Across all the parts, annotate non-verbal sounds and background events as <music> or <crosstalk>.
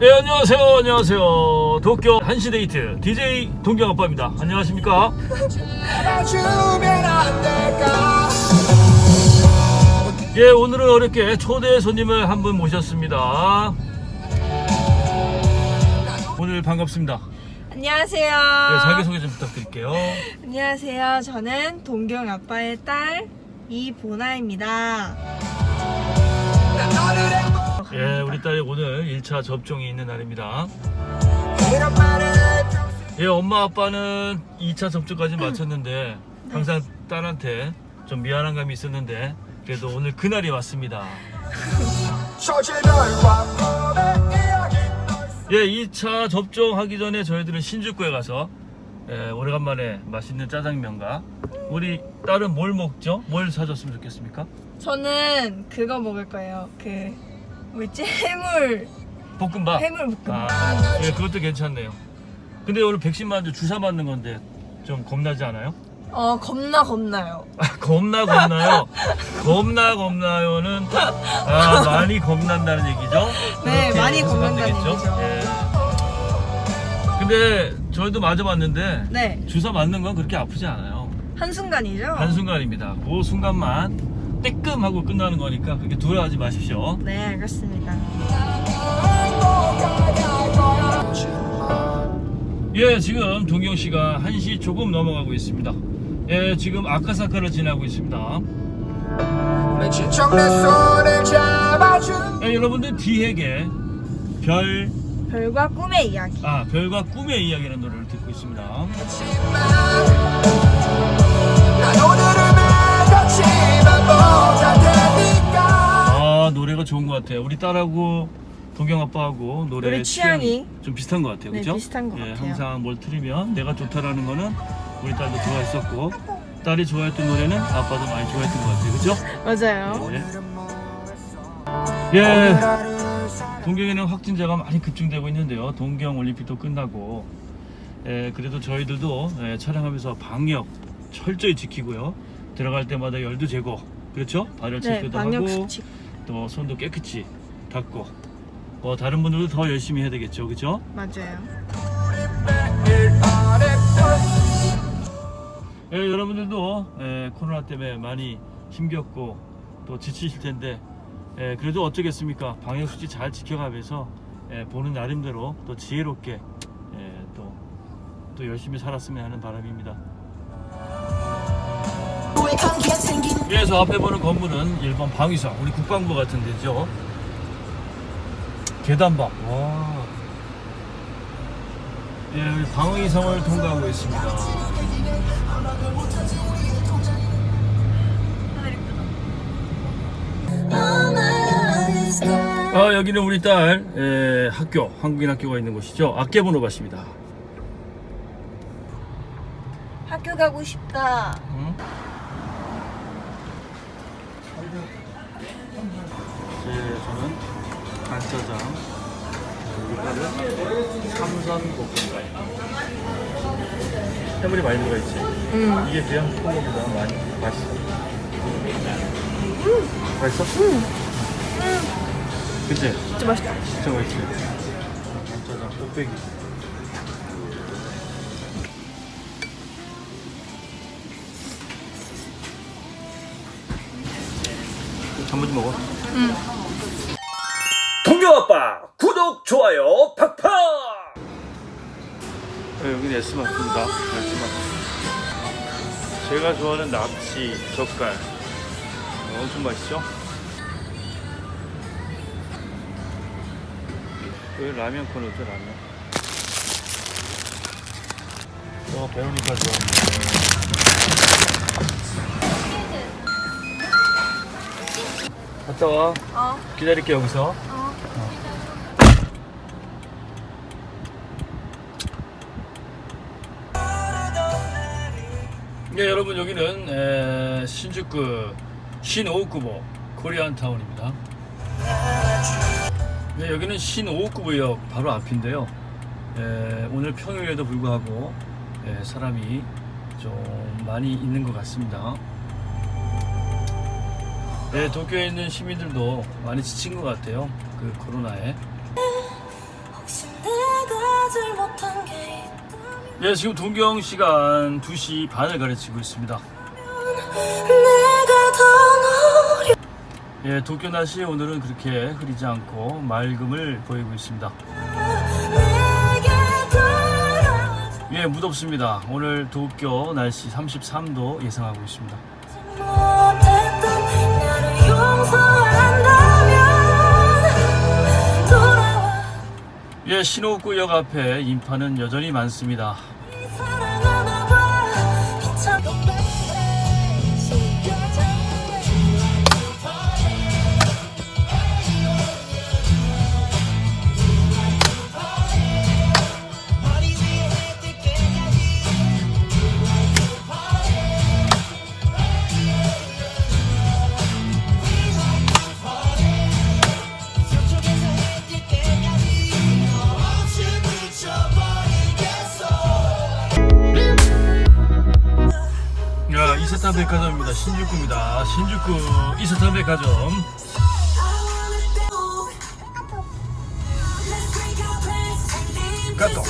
네 안녕하세요. 안녕하세요. 도쿄 한시데이트 DJ 동경 아빠입니다. 안녕하십니까? 예 오늘은 어렵게 초대 손님을 한 분 모셨습니다. 오늘 반갑습니다. 안녕하세요. 예, 자기소개 좀 부탁드릴게요. 안녕하세요. 저는 동경 아빠의 딸 이보나입니다. 행복 예 우리 딸이 오늘 1차 접종이 있는 날입니다 예 엄마 아빠는 2차 접종까지 마쳤는데 항상 딸한테 좀 미안한 감이 있었는데 그래도 오늘 그날이 왔습니다 예, 2차 접종하기 전에 저희들은 신주쿠에 가서 예, 오래간만에 맛있는 짜장면과 우리 딸은 뭘 먹죠? 뭘 사줬으면 좋겠습니까? 저는 그거 먹을 거예요. 그 뭐지 해물 볶음밥. 해물 볶음밥. 아, 예, 그것도 괜찮네요. 근데 오늘 백신 맞는 주사 맞는 건데 좀 겁나지 않아요? 어 겁나 겁나요. 아, 겁나 겁나요. 겁나 겁나요는 아, 많이 겁난다는 얘기죠? 네, 그렇게 많이 해석하면 겁난다는 되겠죠? 얘기죠. 예. 근데 저희도 맞아봤는데 네 주사 맞는 건 그렇게 아프지 않아요. 한순간이죠. 한 순간입니다. 그 순간만 뜨끔하고 끝나는 거니까 그렇게 두려워하지 마십시오. 네 알겠습니다. 예, 지금 동경 씨가 1시 조금 넘어가고 있습니다. 예, 지금 아카사카를 지나고 있습니다. 예, 여러분들 디에게 별, 별과 꿈의 이야기. 아, 별과 꿈의 이야기라는 노래를 듣고 있습니다. 난 오늘을 테니까 아, 노래가 좋은 것 같아요. 우리 딸하고 동경 아빠하고 노래, 노래 취향이 좀 비슷한 것 같아요. 네, 그죠? 비슷한 것 예, 같아요. 항상 뭘 틀으면 내가 좋다라는 거는 우리 딸도 좋아했었고 딸이 좋아했던 노래는 아빠도 많이 좋아했던 것 같아요. 그죠? 맞아요. 예. 예. 동경에는 확진자가 많이 급증되고 있는데요. 동경 올림픽도 끝나고, 예, 그래도 저희들도 예, 촬영하면서 방역 철저히 지키고요. 들어갈 때마다 열도 재고, 그렇죠? 발열 네 체크도 방역 하고, 수칙. 또 손도 깨끗이 닦고, 뭐 다른 분들도 더 열심히 해야 되겠죠, 그죠? 맞아요. 예, 여러분들도 예, 코로나 때문에 많이 힘겹고 또 지치실 텐데 예, 그래도 어쩌겠습니까 방역 수칙 잘 지켜가면서 예, 보는 나름대로 또 지혜롭게 예, 또, 또 열심히 살았으면 하는 바람입니다. 예, 저 앞에 보는 건물은 일본 방위성 우리 국방부 같은 데죠. 계단봐. 와. 예, 방위성을 통과하고 있습니다. 아 여기는 우리 딸 에, 학교 한국인 학교가 있는 곳이죠 아케보노바시입니다 학교 가고 싶다. 응? 제 저는 간짜장 딸은 삼선볶음밥 해물이 많이 들어가 있지 음. 이게 그냥 볶음밥보다 많이 맛있어 맛있어? 그치? 진짜 맛있다. 진짜 맛있지 간짜장 꽃배기 단무지 먹어. 응. 동경 아빠 구독 좋아요 팍팍! 네, 여기는 S마트입니다. S마트 제가 좋아하는 낙지 젓갈. 어, 엄청 맛있죠? 여기 라면 코너죠 라면? 어 배우니까 좋아 갔다 와. 어. 기다릴게 여기서. 어. 네 여러분 여기는 에, 신주쿠 신오구보 코리안타운입니다. 네 여기는 신오구보역 바로 앞인데요. 에, 오늘 평일에도 불구하고 에, 사람이 좀 많이 있는 것 같습니다 네 도쿄에 있는 시민들도 많이 지친 것 같아요 그 코로나에 예, 지금 동경 시간 2시 반을 가르치고 있습니다. 예, 도쿄 날씨 오늘은 그렇게 흐리지 않고 맑음을 보이고 있습니다. 예, 무덥습니다. 오늘 도쿄 날씨 33도 예상하고 있습니다. 예, 신호구역 앞에 인파는 여전히 많습니다. 이세탄 백화점입니다. 신주쿠입니다. 신주쿠 이세탄 백화점. 까똑.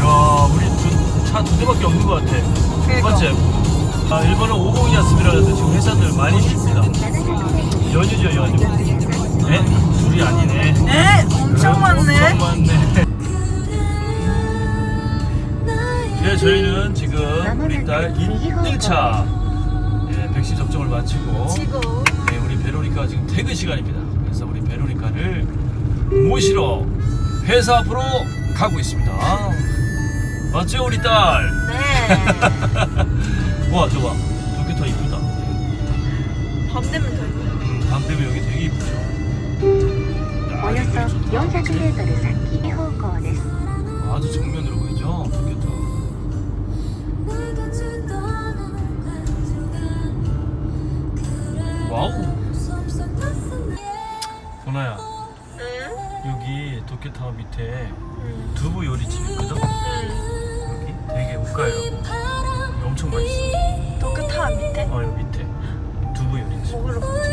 야, 우리 차두 대밖에 없는 것 같아. 맞지? 아, 일본은 50이 왔습니다. 그래서 지금 회사들 많이 쉽니다. 연휴죠, 연휴. 네? 둘이 아니네. 에? 엄청 많네. 엄청 많네. 네, 저희는 지금 우리 딸 1차 예, 백신 접종을 마치고 지금 네, 우리 베로니카 지금 퇴근 시간입니다. 그래서 우리 베로니카를 모시러 회사 앞으로 가고 있습니다. 맞죠, 우리 딸? 네. 와, 저봐. 도쿄타 이쁘다. 밤 되면 더 이뻐요. 음, 밤 되면 여기 되게 이쁘죠. 야, およ 여기 そ 좋다. 400m 先方向です 아주 정면으로 보나야, 응? 여기 도쿄타워 밑에 응. 두부 요리집 있거든? 응. 여기 되게 우가요. 엄청 맛있어. 도쿄 타워 밑에 어, 여기 밑에 두부 요리집. 먹으러 가자.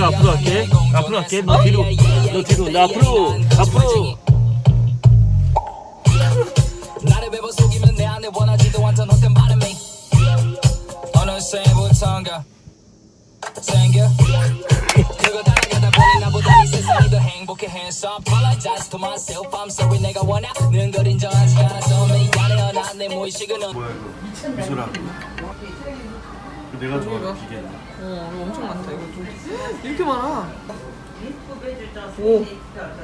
내 내가 앞으로 갈게. 앞으로 갈게. 너 뒤로. 너 뒤로. 나 앞으로. 앞으로. 나를 베버 속이면 내 안에 원하지도 않던 헛된 바람이 어느새부턴가 생겨 그거 따라가다 보니 나보다 이 세상이 더 행복해 Hands up, apologize to myself I'm sorry 내가 원하는 걸 인정하지 않아서 미안해요 난내 무의식은 뭐야 이거? 미소라. 내가 좋아하는 비계. 어, 이거 엄청 많다. 이거 좀 <gasps> 이렇게 많아. 오,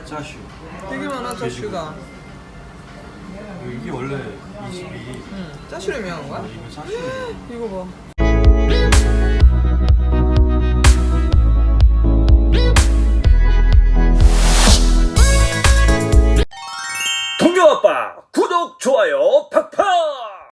짜슈. 되게 많아 짜슈가. 이게 원래 이 집이 응, 짜슈로 유명한 거야? 어, 이거 짜슈. <gasps> 이거 봐. 동경 아빠 구독 좋아요